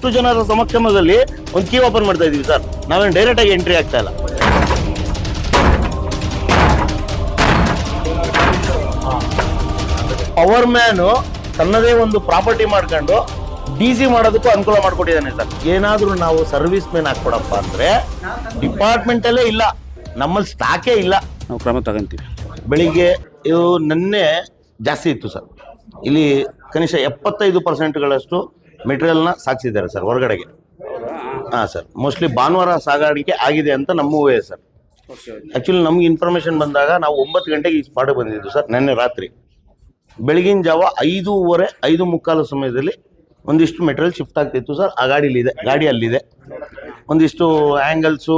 ಇಷ್ಟು ಜನರ ಸಮಕ್ಷಮದಲ್ಲಿ ಒಂದು ಕೀ ಓಪನ್ ಮಾಡ್ತಾ ಇದೀವಿ ಸರ್. ನಾವೇನು ಡೈರೆಕ್ಟ್ ಆಗಿ ಎಂಟ್ರಿ ಆಗ್ತಾ ಇಲ್ಲ. ಪವರ್ ಮ್ಯಾನು ತನ್ನದೇ ಒಂದು ಪ್ರಾಪರ್ಟಿ ಮಾಡ್ಕೊಂಡು ಡಿಸಿ ಮಾಡೋದಕ್ಕೂ ಅನುಕೂಲ ಮಾಡ್ಕೊಟ್ಟಿದ್ದಾನೆ ಸರ್. ಏನಾದ್ರೂ ನಾವು ಸರ್ವಿಸ್ ಮ್ಯಾನ್ ಹಾಕ್ಕೊಡಪ್ಪ ಅಂದ್ರೆ ಡಿಪಾರ್ಟ್ಮೆಂಟ್ ಅಲ್ಲೇ ಇಲ್ಲ. ನಮ್ಮಲ್ಲಿ ಸ್ಟಾಕೇ ಇಲ್ಲ. ನಾವು ಕ್ರಮ ತಗೊಂತೀವಿ. ಬೆಳಿಗ್ಗೆ ಇದು ನಿನ್ನೆ ಜಾಸ್ತಿ ಇತ್ತು ಸರ್. ಇಲ್ಲಿ ಕನಿಷ್ಠ ಎಪ್ಪತ್ತೈದು ಪರ್ಸೆಂಟ್ಗಳಷ್ಟು ಮೆಟೀರಿಯಲ್ನ ಸಾಗಿಸಿದ್ದಾರೆ ಸರ್, ಹೊರಗಡೆಗೆ. ಹಾಂ ಸರ್, ಮೋಸ್ಟ್ಲಿ ಭಾನುವಾರ ಸಾಗಾಣಿಕೆ ಆಗಿದೆ ಅಂತ ನಮ್ಮ ಊಹೆ ಸರ್. ಆ್ಯಕ್ಚುಲಿ ನಮ್ಗೆ ಇನ್ಫಾರ್ಮೇಷನ್ ಬಂದಾಗ ನಾವು ಒಂಬತ್ತು ಗಂಟೆಗೆ ಈ ಸ್ಪಾಟಿಗೆ ಬಂದಿದ್ದು ಸರ್, ನಿನ್ನೆ ರಾತ್ರಿ. ಬೆಳಗಿನ ಜಾವ ಐದೂವರೆ, ಐದು ಮುಕ್ಕಾಲು ಸಮಯದಲ್ಲಿ ಒಂದಿಷ್ಟು ಮೆಟೀರಿಯಲ್ ಶಿಫ್ಟ್ ಆಗ್ತಿತ್ತು ಸರ್, ಆ ಗಾಡೀಲಿದೆ, ಗಾಡಿ ಅಲ್ಲಿದೆ. ಒಂದಿಷ್ಟು ಆ್ಯಂಗಲ್ಸು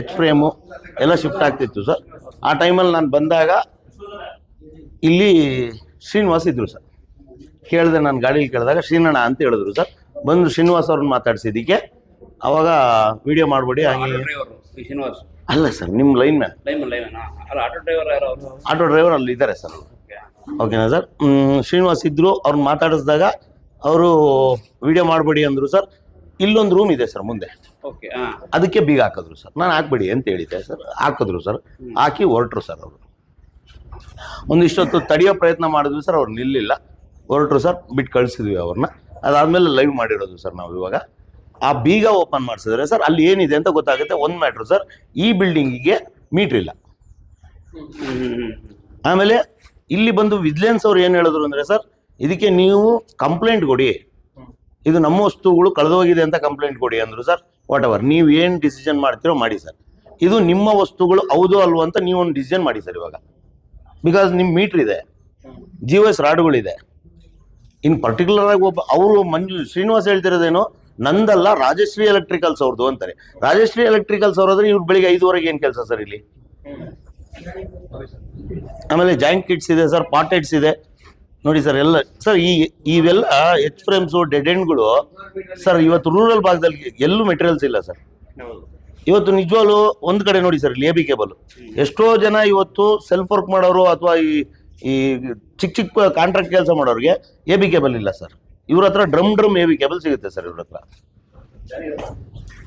ಎಚ್ ಫ್ರೇಮು ಎಲ್ಲ ಶಿಫ್ಟ್ ಆಗ್ತಿತ್ತು ಸರ್. ಆ ಟೈಮಲ್ಲಿ ನಾನು ಬಂದಾಗ ಇಲ್ಲಿ ಶ್ರೀನಿವಾಸ್ ಇದ್ರು ಸರ್. ಕೇಳಿದೆ ನಾನು ಗಾಡೀಲಿ ಕೇಳಿದಾಗ ಶ್ರೀನಣ್ಣ ಅಂತ ಹೇಳಿದ್ರು ಸರ್. ಬಂದು ಶ್ರೀನಿವಾಸ್ ಅವ್ರನ್ನ ಮಾತಾಡ್ಸಿದ್ದಕ್ಕೆ ಅವಾಗ ವಿಡಿಯೋ ಮಾಡಬೇಡಿ ಹಾಗೆ ಡ್ರೈವರ್ ಶ್ರೀನಿವಾಸ್. ಅಲ್ಲ ಸರ್ ನಿಮ್ಮ ಲೈನ್ ಮ್ಯಾನ್ ಲೈನ್ ಲೈನ್ ಅಲ್ಲ. ಆಟೋ ಡ್ರೈವರ್ ಯಾರು ಅವರು? ಆಟೋ ಡ್ರೈವರ್ ಅಲ್ಲಿ ಇದ್ದಾರೆ ಸರ್. ಓಕೆನಾ ಸರ್ ಶ್ರೀನಿವಾಸ್ ಇದ್ರು ಅವ್ರನ್ನ ಮಾತಾಡಿಸಿದಾಗ ಅವರು ವಿಡಿಯೋ ಮಾಡಬೇಡಿ ಅಂದರು ಸರ್. ಇಲ್ಲೊಂದು ರೂಮ್ ಇದೆ ಸರ್ ಮುಂದೆ. ಓಕೆ ಹಾಂ. ಅದಕ್ಕೆ ಬೀಗ ಹಾಕಿದ್ರು ಸರ್. ನಾನು ಹಾಕ್ಬೇಡಿ ಅಂತ ಹೇಳಿದ್ದೆ ಸರ್. ಹಾಕಿದ್ರು ಸರ್. ಹಾಕಿ ಹೊರಟ್ರು ಸರ್ ಅವರು. ಒಂದಿಷ್ಟೊತ್ತು ತಡೆಯೋ ಪ್ರಯತ್ನ ಮಾಡಿದ್ರು ಸರ್ ಅವ್ರು ನಿಲ್ಲಿಲ್ಲ. ಹೊರಟ್ರು ಸರ್, ಬಿಟ್ಟು ಕಳಿಸಿದ್ವಿ ಅವ್ರನ್ನ. ಅದಾದಮೇಲೆ ಲೈವ್ ಮಾಡಿರೋದು ಸರ್ ನಾವು ಇವಾಗ. ಆ ಬೀಗ ಓಪನ್ ಮಾಡಿಸಿದ್ರೆ ಸರ್, ಅಲ್ಲಿ ಏನಿದೆ ಅಂತ ಗೊತ್ತಾಗುತ್ತೆ. ಒಂದು ಮ್ಯಾಟ್ರು ಸರ್, ಈ ಬಿಲ್ಡಿಂಗಿಗೆ ಮೀಟ್ರ್ ಇಲ್ಲ. ಆಮೇಲೆ ಇಲ್ಲಿ ಬಂದು ವಿಜಿಲೆನ್ಸ್ ಅವ್ರು ಏನು ಹೇಳಿದ್ರು ಅಂದರೆ ಸರ್, ಇದಕ್ಕೆ ನೀವು ಕಂಪ್ಲೇಂಟ್ ಕೊಡಿ. ಇದು ನಮ್ಮ ವಸ್ತುಗಳು ಕಳೆದೋಗಿದೆ ಅಂತ ಕಂಪ್ಲೇಂಟ್ ಕೊಡಿ ಅಂದರು ಸರ್. ವಾಟ್ ಎವರ್ ನೀವು ಏನು ಡಿಸಿಷನ್ ಮಾಡ್ತೀರೋ ಮಾಡಿ ಸರ್. ಇದು ನಿಮ್ಮ ವಸ್ತುಗಳು ಹೌದು ಅಲ್ವೋ ಅಂತ ನೀವು ಒಂದು ಡಿಸಿಷನ್ ಮಾಡಿ ಸರ್ ಇವಾಗ. ಬಿಕಾಸ್ ನಿಮ್ಮ ಮೀಟ್ರ್ ಇದೆ. ಜಿ ಎಸ್ ರಾಡ್ಗಳಿದೆ ಇನ್ ಪರ್ಟಿಕ್ಯುಲರ್ ಆಗಿ ಒಬ್ಬ ಅವರು ಮಂಜು ಶ್ರೀನಿವಾಸ್ ಹೇಳ್ತಿರೋದೇನೋ, ನಂದಲ್ಲ ರಾಜಶ್ರೀ ಎಲೆಕ್ಟ್ರಿಕಲ್ಸ್ ಅವ್ರದ್ದು ಅಂತಾರೆ. ರಾಜಶ್ರೀ ಎಲೆಕ್ಟ್ರಿಕಲ್ಸ್ ಅವ್ರಾದ್ರೆ ಇವ್ರು ಬೆಳಿಗ್ಗೆ ಐದುವರೆಗೆ ಏನು ಕೆಲಸ ಸರ್ ಇಲ್ಲಿ? ಆಮೇಲೆ ಜಾಯಿಂಟ್ ಕಿಟ್ಸ್ ಇದೆ ಸರ್ ಪಾಟೆಟ್ಸ್ ಇದೆ. ನೋಡಿ ಸರ್, ಎಲ್ಲ ಸರ್, ಈ ಇವೆಲ್ಲ ಎಚ್ ಫ್ರೇಮ್ಸು ಡೆಡ್ ಎಂಡ್ಗಳು ಸರ್, ಇವತ್ತು ರೂರಲ್ ಭಾಗದಲ್ಲಿ ಎಲ್ಲೂ ಮೆಟೀರಿಯಲ್ಸ್ ಇಲ್ಲ ಸರ್. ಇವತ್ತು ನಿಜವಾಗ್ಲು ಒಂದು ಕಡೆ ನೋಡಿ ಸರ್ ಲೇಬಿ ಕೇಬಲ್ ಎಷ್ಟೋ ಜನ ಇವತ್ತು ಸೆಲ್ಫ್ ವರ್ಕ್ ಮಾಡೋರು ಅಥವಾ ಈ ಈ ಚಿಕ್ಕ ಚಿಕ್ಕ ಕಾಂಟ್ರಾಕ್ಟ್ ಕೆಲಸ ಮಾಡೋರಿಗೆ ಎ ಬಿ ಕೇಬಲ್ ಇಲ್ಲ ಸರ್ ಇವ್ರ ಹತ್ರ drum drum A B cable ಸಿಗುತ್ತೆ ಸರ್ ಇವ್ರ ಹತ್ರ.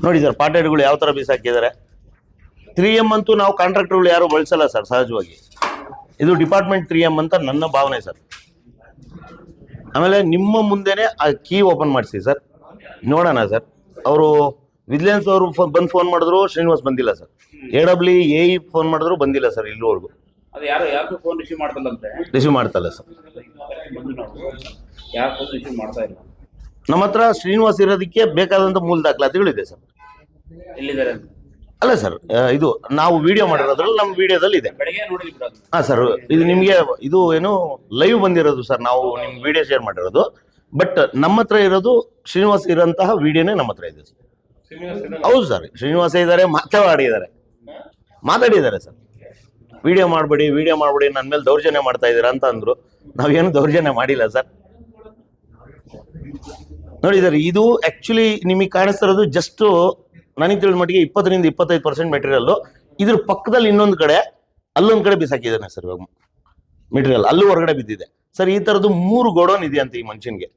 ನೋಡಿ ಸರ್ ಪಾಟೆಡ್ಗಳು ಯಾವ ಥರ ಬೀಸಾಕಿದ್ದಾರೆ. ತ್ರೀ ಎಂ ಅಂತೂ ನಾವು ಕಾಂಟ್ರಾಕ್ಟರ್ಗಳು ಯಾರು ಬಳಸಲ್ಲ ಸರ್ ಸಹಜವಾಗಿ. ಇದು ಡಿಪಾರ್ಟ್ಮೆಂಟ್ ತ್ರೀ ಎಂ ಅಂತ ನನ್ನ ಭಾವನೆ ಸರ್ ಆಮೇಲೆ ನಿಮ್ಮ ಮುಂದೆನೆ ಆ ಕೀ ಓಪನ್ ಮಾಡಿಸಿ ಸರ್ ನೋಡೋಣ ಸರ್ ಅವರು ವಿಜಿಲೆನ್ಸ್ ಅವರು ಬಂದು ಫೋನ್ ಮಾಡಿದ್ರು ಶ್ರೀನಿವಾಸ್ ಬಂದಿಲ್ಲ sir A W A phone ಮಾಡಿದ್ರು ಬಂದಿಲ್ಲ ಸರ್ ಇಲ್ಲಿವರೆಗೂ. ಅದು ಯಾರು ಯಾರು ಫೋನ್ ರಿಸೀವ್ ಮಾಡ್ತಲ್ಲಂತೆ ರಿಸೀವ್ ಮಾಡ್ತಲ್ಲ ಸರ್. ಯಾರು ಫೋನ್ ರಿಸೀವ್ ಮಾಡ್ತಾ ಇಲ್ಲ? ನಮ್ಮ ಹತ್ರ ಶ್ರೀನಿವಾಸ್ ಇರೋದಕ್ಕೆ ಬೇಕಾದಂಥ ಮೂಲ ದಾಖಲಾತಿಗಳಿದೆ ಸರ್. ಎಲ್ಲಿದ್ದಾರೆ ಅಂತ? ಅಲ್ಲ ಸರ್ ಇದು ನಾವು ವಿಡಿಯೋ ಮಾಡಿರೋದ್ರಲ್ಲಿ ನಮ್ಮ ವಿಡಿಯೋದಲ್ಲಿ ಇದೆ. ಬೆಳಗ್ಗೆ ನೋಡಿದ್ವಿ ಬಿಡೋದು ಹಾಂ ಸರ್ ಇದು ನಿಮಗೆ ಇದು ಏನು ಲೈವ್ ಬಂದಿರೋದು ಸರ್ ನಾವು ನಿಮ್ಗೆ ವಿಡಿಯೋ ಶೇರ್ ಮಾಡಿರೋದು. ಬಟ್ ನಮ್ಮ ಹತ್ರ ಇರೋದು ಶ್ರೀನಿವಾಸ್ ಇರೋಂತಹ ವಿಡಿಯೋನೇ ನಮ್ಮ ಹತ್ರ ಇದೆ ಸರ್. ಹೌದು ಸರ್ ಶ್ರೀನಿವಾಸ ಇದ್ದಾರೆ ಮಾತಾಡಿದ್ದಾರೆ ಮಾತಾಡಿದ್ದಾರೆ ಸರ್. ವಿಡಿಯೋ ಮಾಡಬೇಡಿ ವಿಡಿಯೋ ಮಾಡಬೇಡಿ ನನ್ನ ಮೇಲೆ ದೌರ್ಜನ್ಯ ಮಾಡ್ತಾ ಇದ್ದೀರಾ ಅಂತ ಅಂದರು. ನಾವೇನು ದೌರ್ಜನ್ಯ ಮಾಡಿಲ್ಲ ಸರ್. ನೋಡಿ ಸರ್, ಇದು ಆಕ್ಚುಲಿ ನಿಮಗೆ ಕಾಣಿಸ್ತಿರೋದು ಜಸ್ಟ್ ನನಗೆ ತಿಳಿದ ಮಟ್ಟಿಗೆ ಇಪ್ಪತ್ತರಿಂದ ಇಪ್ಪತ್ತೈದು ಪರ್ಸೆಂಟ್ ಮೆಟೀರಿಯಲ್ಲು ಇದ್ರ ಪಕ್ಕದಲ್ಲಿ ಇನ್ನೊಂದು ಕಡೆ ಅಲ್ಲೊಂದು ಕಡೆ ಬಿಸಾಕಿದ್ದಾನೆ ಸರ್ ಇವಾಗ ಮೆಟೀರಿಯಲ್ ಅಲ್ಲೂ ಹೊರಗಡೆ ಬಿದ್ದಿದೆ. ಸರ್, ಈ ಥರದ್ದು ಮೂರು ಗೋಡೌನ್ ಅಂತ ಈ ಮನುಷ್ಯನಿಗೆ.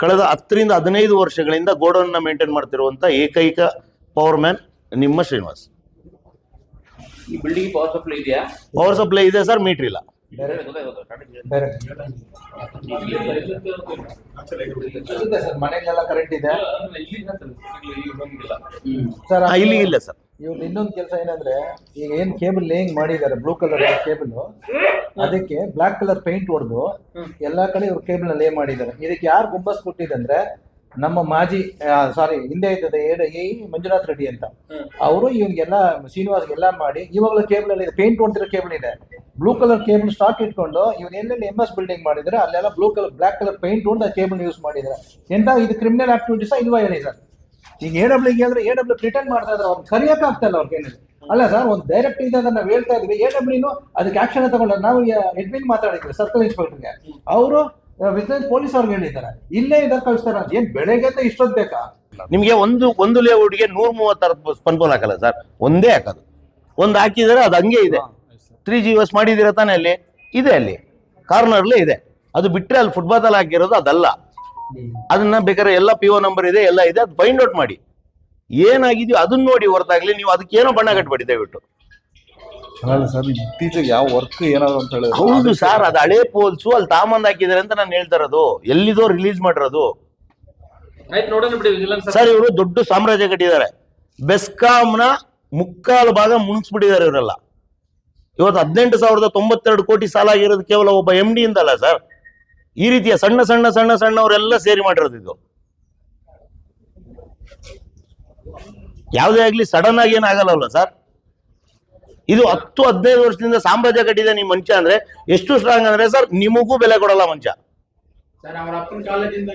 ಕಳೆದ ಹತ್ತರಿಂದ ಹದಿನೈದು ವರ್ಷಗಳಿಂದ ಗೋಡೌನ್ನ ಮೇಂಟೈನ್ ಮಾಡ್ತಿರುವಂಥ ಏಕೈಕ ಪವರ್ ಮ್ಯಾನ್ ನಿಮ್ಮ ಶ್ರೀನಿವಾಸ್. ಈ ಬಿಲ್ಡಿಂಗ್ ಪವರ್ ಸಪ್ಲೈ ಇದೆಯಾ? ಪವರ್ ಸಪ್ಲೈ ಇದೆ ಸರ್ ಮೀಟರ್ ಇಲ್ಲ. ಇದೆ ಸರ್ ಮನೆಗೆಲ್ಲ ಕರೆಂಟ್ ಇದೆ. ಸರ್ ಆ, ಇಲ್ಲಿ ಇಲ್ಲ ಸರ್. ಇವ್ರು ಇನ್ನೊಂದು ಕೆಲಸ ಏನಂದ್ರೆ ಈಗ ಏನ್ ಕೇಬಲ್ ಲೇಯಿಂಗ್ ಮಾಡಿದ್ದಾರೆ ಬ್ಲೂ ಕಲರ್ ಕೇಬಲ್ ಅದಕ್ಕೆ ಬ್ಲಾಕ್ ಕಲರ್ ಪೇಂಟ್ ಹೊಡೆದು ಎಲ್ಲಾ ಕಡೆ ಇವ್ರು ಕೇಬಲ್ ಲೇ ಮಾಡಿದ್ದಾರೆ. ಇದಕ್ಕೆ ಯಾರು ಗುಂಬಸ್ ಕೊಟ್ಟಿದಂದ್ರೆ ನಮ್ಮ ಮಾಜಿ ಸಾರಿ ಹಿಂದೆ ಇದ್ದದ ಎ ಮಂಜುನಾಥ್ ರೆಡ್ಡಿ ಅಂತ. ಅವರು ಇವ್ರಿಗೆಲ್ಲ ಶ್ರೀನಿವಾಸ್ಗೆಲ್ಲ ಮಾಡಿ ಇವಾಗಲೂ ಕೇಬಲ್ ಅಲ್ಲಿ ಪೇಂಟ್ ಹೊಂದಿರೋ ಕೇಬಲ್ ಇದೆ. ಬ್ಲೂ ಕಲರ್ ಕೇಬಲ್ ಸ್ಟಾಕ್ ಇಟ್ಕೊಂಡು ಇವ್ರು ಎಲ್ಲೆಲ್ಲಿ ಎಂ ಎಸ್ ಬಿಲ್ಡಿಂಗ್ ಮಾಡಿದ್ರೆ ಅಲ್ಲೆಲ್ಲ blue colour black colour paint ಹೊಡೆದು ಆ ಕೇಬಲ್ ಯೂಸ್ ಮಾಡಿದ್ರೆ. ಎಂತ ಇದು ಕ್ರಿಮಿನಲ್ ಆಕ್ಟಿವಿಟೀಸ್ ಇಲ್ವಾ ಹೇಳಿ ಸರ್? ಈಗ ಎ ಡಬ್ಲ್ಯೂಗೆ ಅಂದ್ರೆ ಎ ಡಬ್ಲ್ಯೂ ರಿಟರ್ನ್ ಮಾಡ್ತಾ ಇದ್ರೆ ಅವ್ರು ಆಗ್ತಾ ಇಲ್ಲ ಅವ್ರಿಗೆ ಅಲ್ಲ ಸರ್ ಒಂದು ಡೈರೆಕ್ಟ್ ಇದೆ ಅಂತ ನಾವು ಹೇಳ್ತಾ ಇದ್ವಿ ಎ ಡಬ್ಲ್ಯೂನು ಅದಕ್ಕೆ ಆಕ್ಷನ್ ತಗೊಂಡ್ರೆ ನಾವು ಎಡ್ಮಿನ್ ಮಾತಾಡಿದ್ವಿ ಸರ್ಕಲ್ ಇನ್ಸ್ಪೆಕ್ಟರ್ಗೆ ಅವರು ವಿಜಿಲೆನ್ಸ್ ಪೊಲೀಸ್ ಅವ್ರಿಗೆ ಹೇಳಿದ್ದಾರೆ. ಇಲ್ಲೇ ಇದ್ದಾರೆ ಕಳಿಸ್ತಾರೆ. ಏನ್ ಬೆಳಗ್ಗೆ ಅಂತ ಬೇಕಾ? ನಿಮಗೆ ಒಂದು ಒಂದು ಲೇಔಟ್ಗೆ ನೂರ ಮೂವತ್ತಾರು ಸ್ಪನ್ಪೋಲ್ ಹಾಕಲ್ಲ ಸರ್. ಒಂದೇ ಹಾಕೋದು. ಒಂದು ಹಾಕಿದ್ರೆ ಅದು ಹಂಗೆ ಇದೆ. ತ್ರೀ ಜಿ ಎಸ್ ಮಾಡಿದಿರ ತಾನೇ ಅಲ್ಲಿ? ಇದೆ ಅಲ್ಲಿ. ಕಾರ್ನರ್ಲೇ ಇದೆ. ಅದು ಬಿಟ್ಟರೆ ಅಲ್ಲಿ ಫುಟ್ಬಾಲ್ ಹಾಕಿರೋದು ಅದಲ್ಲ. ಅದನ್ನ ಬೇಕಾದ್ರೆ ಎಲ್ಲ ಪಿ ಒ ನಂಬರ್ ಇದೆ, ಎಲ್ಲ ಇದೆ. ಅದು ಫೈಂಡ್ ಔಟ್ ಮಾಡಿ. ಏನಾಗಿದೆಯೋ ಅದನ್ನ ನೋಡಿ ಹೊರತಾಗ್ಲಿ. ನೀವು ಅದಕ್ಕೆ ಏನೋ ಬಣ್ಣ ಕಟ್ಬೇಡಿ ದಯವಿಟ್ಟು. ಅಲ್ಲ ಸರ್. ಇತ್ತೀಚೆಗೆ ಯಾವ ವರ್ಕ್ ಏನಾದ್ರು ಅಂತ ಹೇಳಿದ್ರೆ ಹೌದು ಸರ್ ಅದು ಹಳೆ ಪೋಲ್ಸು ಅಲ್ಲಿ ತಾಮಂದ್ ಹಾಕಿದಾರೆ ಅಂತ ನಾನು ಹೇಳ್ತಾ ಇರೋದು. ಎಲ್ಲಿದೋ ರಿಲೀಸ್ ಮಾಡಿರೋದು. ಆಯ್ತು ನೋಡೋಣ ಬಿಡಿ ವಿಜಿಲೆನ್ಸ್ ಸರ್. ಇವರು ದೊಡ್ಡ ಸಾಮ್ರಾಜ್ಯ ಕಟ್ಟಿದ್ದಾರೆ. ಬೆಸ್ಕಾಂನ ಮುಕ್ಕಾಲು ಭಾಗ ಮುನ್ಸ್ಬಿಟ್ಟಿದ್ದಾರೆ ಇವರೆಲ್ಲ. ಇವತ್ತು ಹದಿನೆಂಟು ಸಾವಿರದ ತೊಂಬತ್ತೆರಡು ಕೋಟಿ ಸಾಲ ಆಗಿರೋದು ಕೇವಲ ಒಬ್ಬ ಎಂ ಡಿ ಇಂದಲ್ಲ ಸರ್. ಈ ರೀತಿಯ ಸಣ್ಣ ಸಣ್ಣ ಸಣ್ಣ ಸಣ್ಣವರೆಲ್ಲ ಸೇರಿ ಮಾಡಿರೋದು ಇದು. ಯಾವುದೇ ಆಗ್ಲಿ ಸಡನ್ ಆಗಿ ಏನಾಗಲ್ಲ ಸರ್. ಇದು ಹತ್ತು ಹದಿನೈದು ವರ್ಷದಿಂದ ಸಾಮ್ರಾಜ್ಯ ಕಟ್ಟಿದೆ ನಿಮ್ಮ ಮಂಚ ಅಂದ್ರೆ ಎಷ್ಟು ಸ್ಟ್ರಾಂಗ್ ಅಂದ್ರೆ ಸರ್ ನಿಮಗೂ ಬೆಲೆ ಕೊಡಲ್ಲ ಮಂಚ. ಸರ್ ಅವರ ಅಪ್ಪನ ಕಾಲದಿಂದ